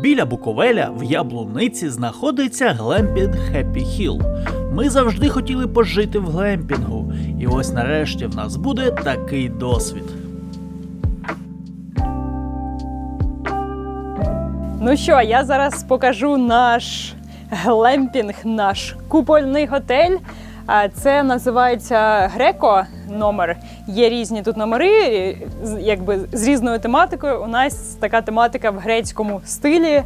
Біля Буковеля в Яблуниці знаходиться глемпінг Happy Hill. Ми завжди хотіли пожити в глемпінгу, і ось нарешті в нас буде такий досвід. Ну що, я зараз покажу наш глемпінг, наш купольний готель. Це називається Греко номер. Є різні тут номери, якби з різною тематикою. У нас така тематика в грецькому стилі.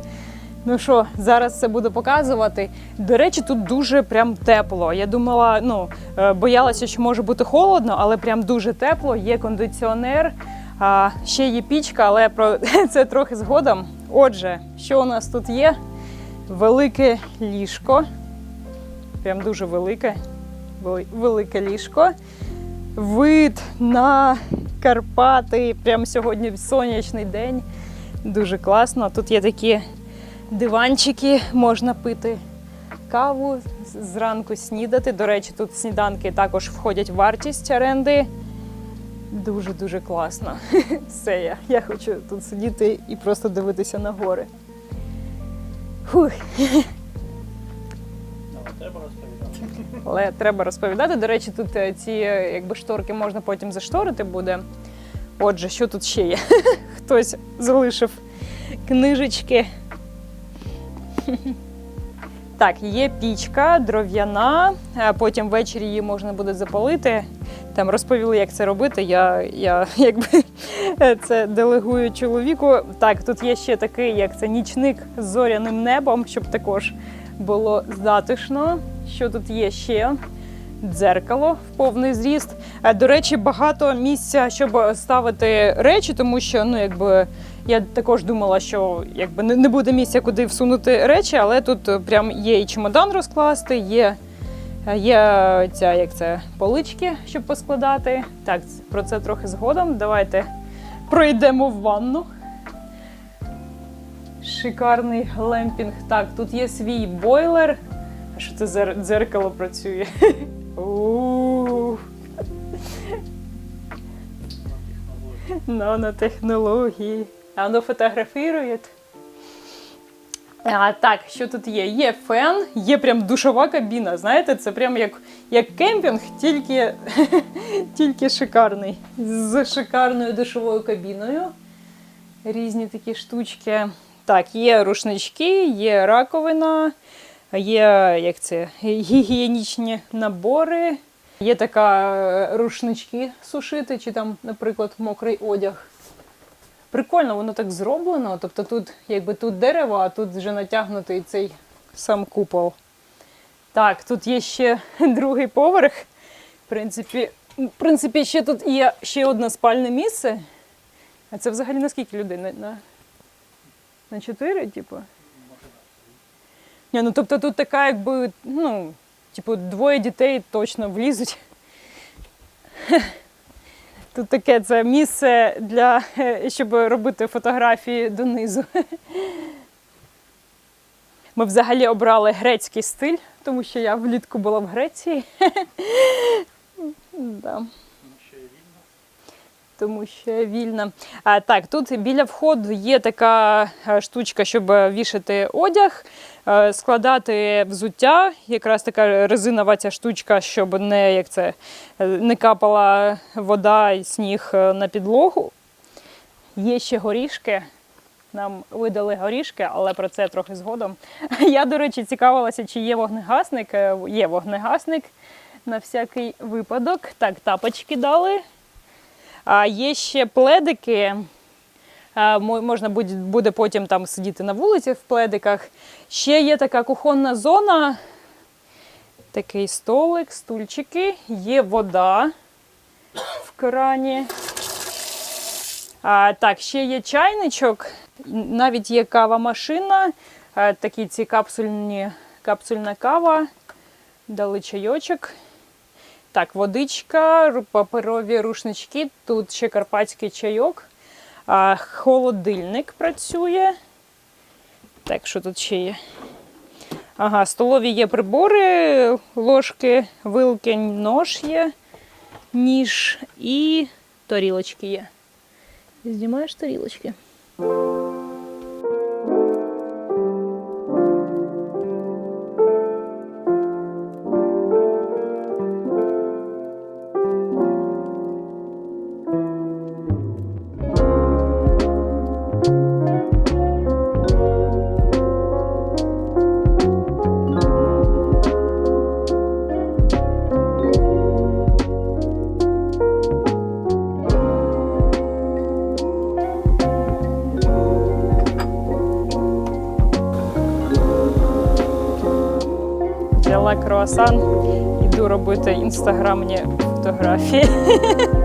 Ну що, зараз це буду показувати. До речі, тут дуже прям тепло. Я думала, ну е, боялася, що може бути холодно, але прям дуже тепло. Є кондиціонер, а ще є пічка, але про це трохи згодом. Отже, що у нас тут є? Велике ліжко. Прям дуже велике. Велике ліжко. Вид на Карпати. Прямо сьогодні сонячний день. Дуже класно. Тут є такі диванчики, можна пити каву, зранку снідати. До речі, тут сніданки також входять в вартість оренди. Дуже-дуже класно. Все, я, я хочу тут сидіти і просто дивитися на гори. Фух. Але треба розповідати. До речі, тут е, ці е, якби шторки можна потім зашторити буде. Отже, що тут ще є? Хтось залишив книжечки. Так, є пічка дров'яна, потім ввечері її можна буде запалити. Там розповіли, як це робити. Я, я якби це делегую чоловіку. Так, тут є ще такий, як це нічник з зоряним небом, щоб також було затишно. Що тут є ще? Дзеркало в повний зріст. Е, До речі, багато місця, щоб ставити речі, тому що ну якби я також думала, що якби не буде місця, куди всунути речі, але тут е, прям є і чемодан розкласти, є, е, є ця як це полички, щоб поскладати. Так, про це трохи згодом. Давайте пройдемо в ванну. Шикарний глемпінг. Так, тут є свій бойлер. Що це дзеркало працює? Нанотехнології. А воно фотографірує. А, так, що тут є? Є фен, є прям душова кабіна. Знаєте, це прям як, як кемпінг, тільки, тільки шикарний. З шикарною душовою кабіною. Різні такі штучки. Так, є рушнички, є раковина, є як це, гігієнічні набори, є така е, рушнички сушити, чи там, наприклад, мокрий одяг. Прикольно, воно так зроблено. Тобто тут, якби тут дерево, а тут вже натягнутий цей сам купол. Так, тут є ще другий поверх. В принципі, в принципі, ще тут є ще одне спальне місце. А це взагалі на скільки людей? На, на, на типу? Ні, ну тобто тут така, якби, ну, типу, двоє дітей точно влізуть. Тут таке це місце для щоб робити фотографії донизу. Ми взагалі обрали грецький стиль, тому що я влітку була в Греції. Да. Тому що вільна. А, так, тут біля входу є така е, штучка, щоб вішати одяг, е, складати взуття. Якраз така резинова ця штучка, щоб не, як це, е, не капала вода і сніг е, на підлогу. Є ще горішки. Нам видали горішки, але про це трохи згодом. Я, до речі, цікавилася, чи є вогнегасник. Е, Є вогнегасник на всякий випадок. Так, тапочки дали. А є ще пледики. Можна буде потім там сидіти на вулиці в пледиках. Ще є така кухонна зона, такий столик, стульчики, є вода в крані. А, так, ще є чайничок, навіть є кава-машина, такі ці капсульні, капсульна кава, дали чайочок. Так, водичка, паперові рушнички, тут ще карпатський чайок, а, холодильник працює. Так, що тут ще є? Ага, столові є прибори, ложки, вилки, нож є, ніж і тарілочки є. Знімаєш тарілочки? Круасан. Іду робити інстаграмні фотографії.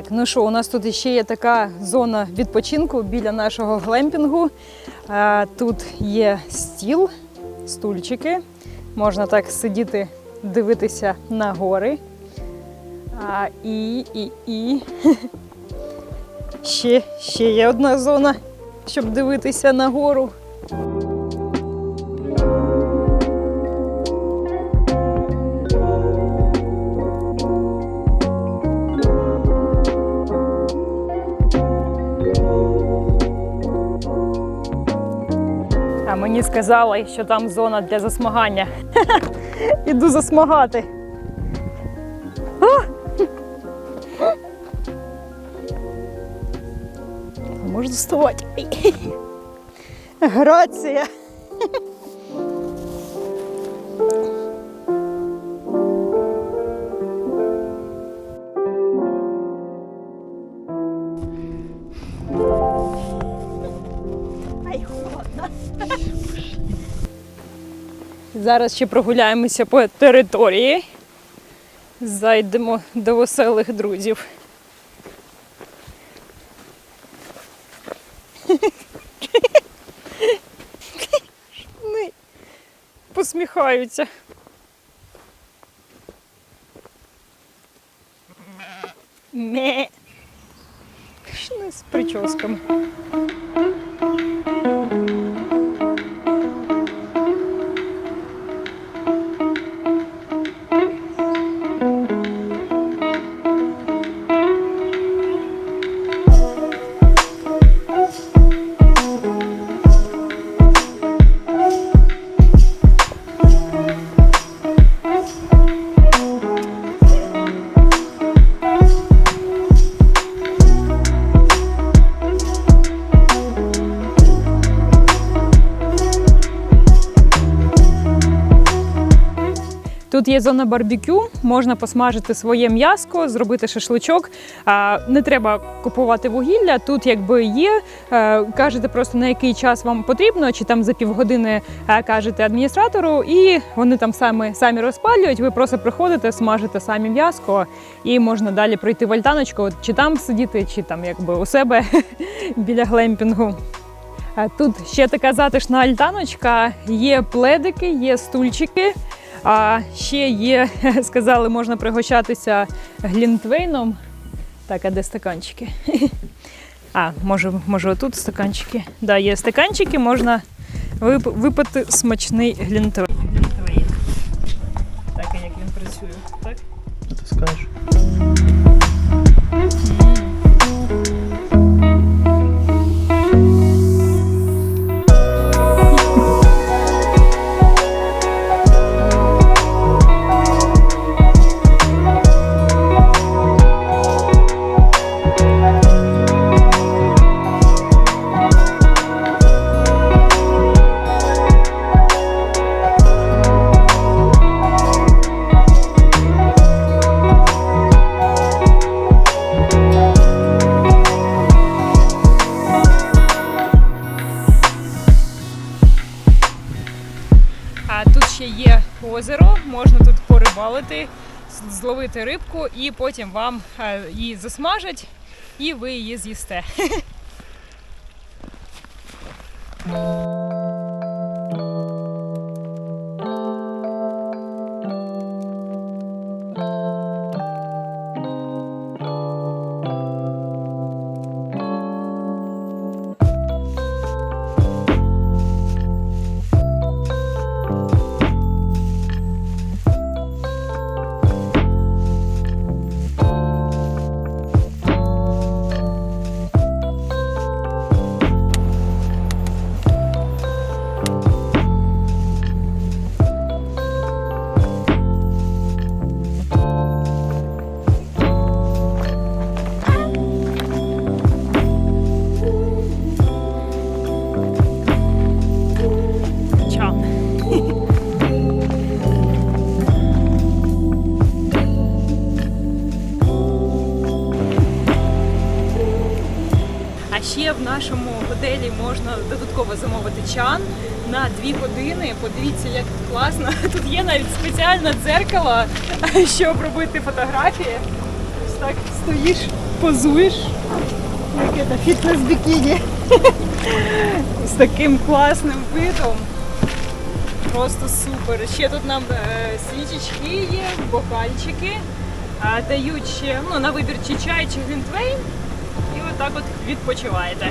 Так, ну що, у нас тут ще є така зона відпочинку біля нашого глемпінгу. Тут є стіл, стульчики. Можна так сидіти, дивитися на гори. А, і, і, і. Ще, ще є одна зона, щоб дивитися на гору. Мені сказали, що там зона для засмагання. Іду засмагати. Можу Можна вставати. Грація. Зараз ще прогуляємося по території. Зайдемо до веселих друзів. Вони посміхаються. Ме. Пішли з прическами. Тут є зона барбекю, можна посмажити своє м'яско, зробити шашличок. Не треба купувати вугілля. Тут якби є. е, Кажете просто на який час вам потрібно, чи там за півгодини е, кажете адміністратору, і вони там самі, самі розпалюють. Ви просто приходите, смажите самі м'яско, і можна далі прийти в альтаночку, чи там сидіти, чи там якби у себе біля глемпінгу. Тут ще така затишна альтаночка, є пледики, є стульчики. А ще є, сказали, можна пригощатися глінтвейном. Так, а де стаканчики? А, може, може отут стаканчики. Да, є стаканчики, можна вип- випити смачний. Глінтвейн. З- рибку, і потім вам е, її засмажать, і ви її з'їсте. готелі можна додатково замовити чан на дві години. Подивіться, як тут класно. Тут є навіть спеціальне дзеркало, щоб робити фотографії. Ось так стоїш, позуєш. Як це фітнес-бікіні. З таким класним видом. Просто супер. Ще тут нам е, свічечки є, бокальчики. Дають ще ну, на вибір чи чай, чи глінтвейн. І отак от відпочиваєте.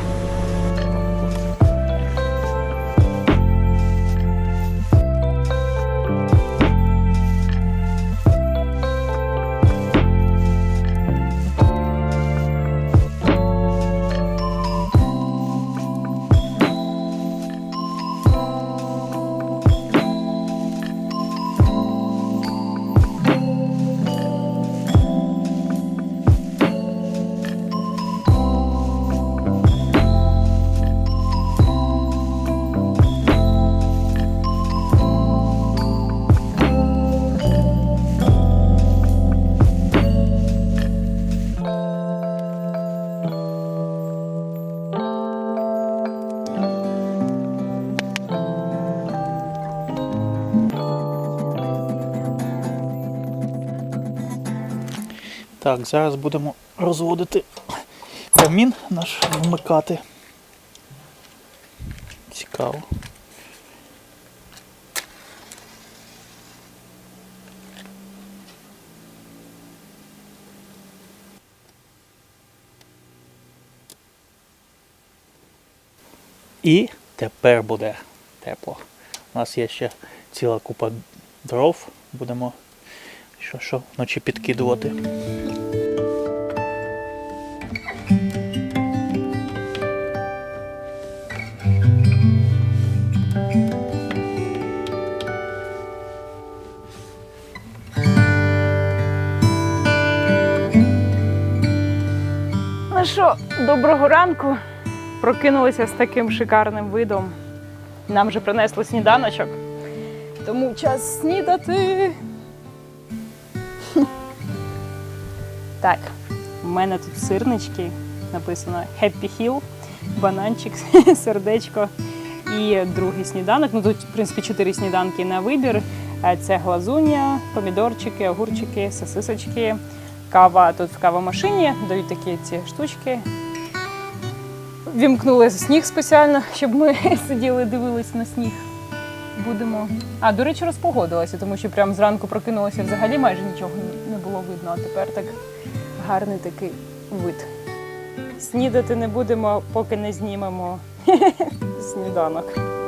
Так, зараз будемо розводити камін наш вмикати. Цікаво. І тепер буде тепло. У нас є ще ціла купа дров. Будемо що, що вночі підкидувати. Ну що, доброго ранку. Прокинулися з таким шикарним видом. Нам вже принесли сніданочок. Тому час снідати. Так, у мене тут сирнички. Написано Happy Hill, бананчик, сердечко і другий сніданок. Ну тут, в принципі, чотири сніданки на вибір. Е, Це глазуня, помідорчики, огурчики, сосисочки, кава тут в кавомашині, дають такі ці штучки. Вімкнули сніг спеціально, щоб ми сиділи, дивились на сніг. Будемо. А, до речі, розпогодилося, тому що прямо зранку прокинулося взагалі майже нічого не було видно, а тепер так гарний такий вид. Снідати не будемо, поки не знімемо сніданок.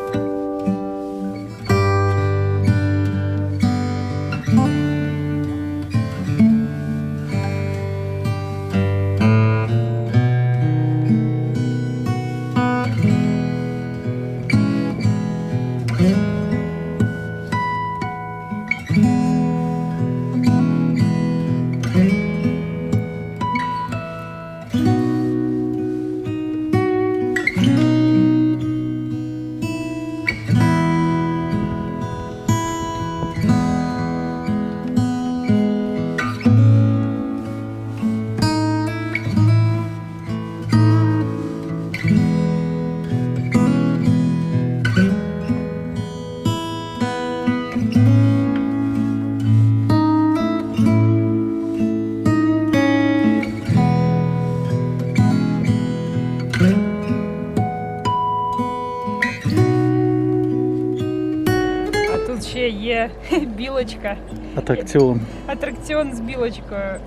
білочка. Атракціон. Атракціон з білочкою.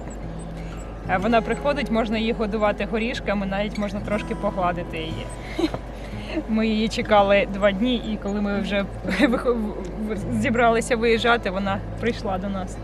Вона приходить, можна її годувати горішками, навіть можна трошки погладити її. Ми її чекали два дні, і коли ми вже зібралися виїжджати, вона прийшла до нас.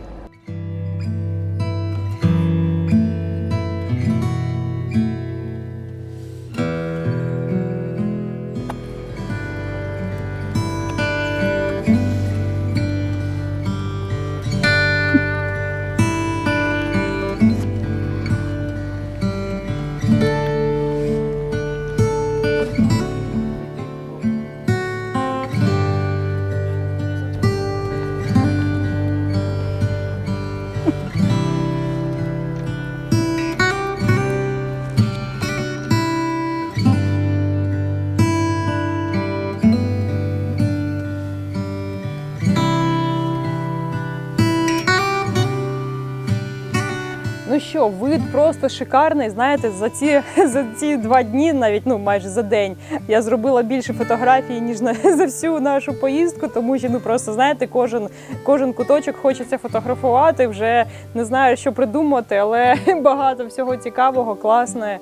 Що, вид просто шикарний. Знаєте, за ці за ці два дні, навіть ну майже за день, я зробила більше фотографій ніж на за всю нашу поїздку, тому що ну просто знаєте, кожен кожен куточок хочеться фотографувати. Вже не знаю, що придумати, але багато всього цікавого, класне.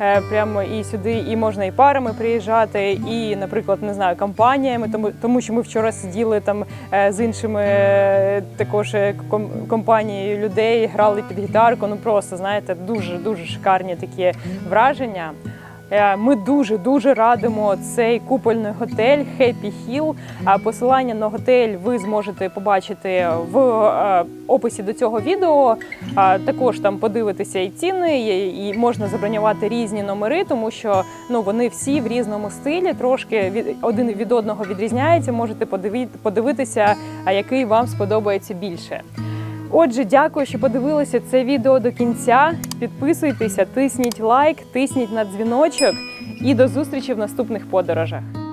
Е, Прямо і сюди, і можна і парами приїжджати, і, наприклад, не знаю, компаніями, тому, тому що ми вчора сиділи там е, з іншими е, також компанією людей, грали під гітарку. Ну просто знаєте, дуже дуже шикарні такі враження. Е, Ми дуже дуже радимо цей купольний готель Happy Hill. Посилання на готель ви зможете побачити в е, описі до цього відео. Також там подивитися і ціни, і, можна забронювати різні номери, тому що ну вони всі в різному стилі, трошки від один від одного відрізняються. Можете подивитися, який вам сподобається більше. Отже, дякую, що подивилися це відео до кінця. Підписуйтеся, тисніть лайк, тисніть на дзвіночок і до зустрічі в наступних подорожах.